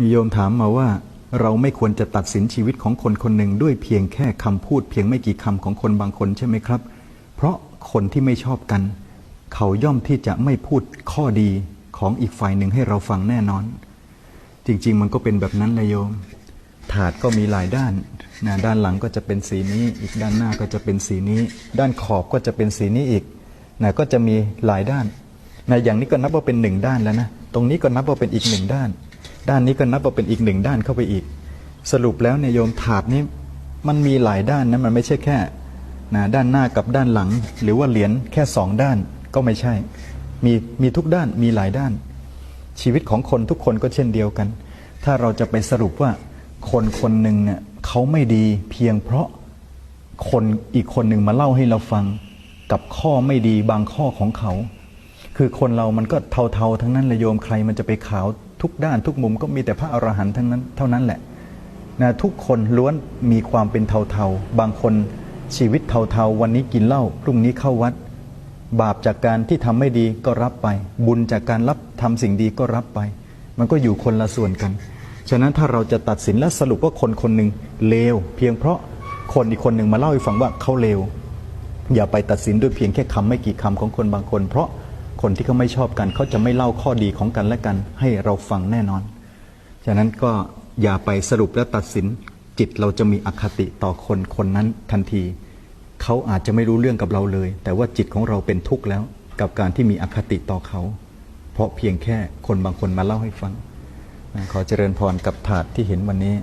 มีโยมถามมาว่า เราไม่ควรจะตัดสินชีวิตของคนคนหนึ่งด้วยเพียงแค่คำพูด เพียงไม่กี่คำของคนบางคนใช่ไหมครับ เพราะคนที่ไม่ชอบกัน เขาย่อมที่จะไม่พูดข้อดีของอีกฝ่ายหนึ่งให้เราฟังแน่นอน จริง ๆ มันก็เป็นแบบนั้นเลยโยม ถาดก็มีหลายด้านนะด้านหลังก็จะเป็นสีนี้ อีกด้านหน้าก็จะเป็นสีนี้ ด้านขอบก็จะเป็นสีนี้อีกนะก็จะมีหลายด้านนะอย่างนี้ก็นับว่าเป็นหนึ่งด้านแล้วนะ ตรงนี้ก็นับว่าเป็นอีกหนึ่งด้าน ด้านนี้ก็นับว่าเป็นอีกหนึ่งด้านเข้าไปอีก สรุปแล้วเนี่ยโยมถาดนี้มันมีหลายด้านนะมันไม่ใช่แค่นะด้านหน้ากับด้านหลัง หรือว่าเหรียญแค่สองด้านก็ไม่ใช่ มีมีทุกด้านมีหลายด้าน ชีวิตของคนทุกคนก็เช่นเดียวกัน ถ้าเราจะไปสรุปว่าคนคนหนึ่งเนี่ยเขาไม่ดีเพียงเพราะคนอีกคนหนึ่งมาเล่าให้เราฟังกับข้อไม่ดีบางข้อของเขา คือคนเรามันก็เทาๆทั้งนั้นเลยโยมใครมันจะไปขาวทุกด้านทุกมุมก็มีแต่พระอรหันต์ทั้งนั้นเท่านั้นแหละนะทุกคนล้วนมีความเป็นเทาๆ บางคนชีวิตเทาๆ วันนี้กินเหล้าพรุ่งนี้เข้าวัด บาปจากการที่ทำไม่ดีก็รับไป บุญจากการรับทำสิ่งดีก็รับไป มันก็อยู่คนละส่วนกัน ฉะนั้นถ้าเราจะตัดสินและสรุปว่าคนคนหนึ่งเลวเพียงเพราะคนอีกคนหนึ่งมาเล่าให้ฟังว่าเขาเลวอย่าไปตัดสินด้วยเพียงแค่คำไม่กี่คำของคนบางคน เพราะ คนที่เขาไม่ชอบกันเขาจะไม่เล่าข้อดีของกันและกัน ให้เราฟังแน่นอน ฉะนั้นก็อย่าไปสรุปและตัดสินจิตเราจะมีอคติต่อคนคนนั้นทันที เขาอาจจะไม่รู้เรื่องกับเราเลย แต่ว่าจิตของเราเป็นทุกข์แล้ว กับการที่มีอคติต่อเขา เพราะเพียงแค่คนบางคนมาเล่าให้ฟัง ขอเจริญพรกับถาดที่เห็นวันนี้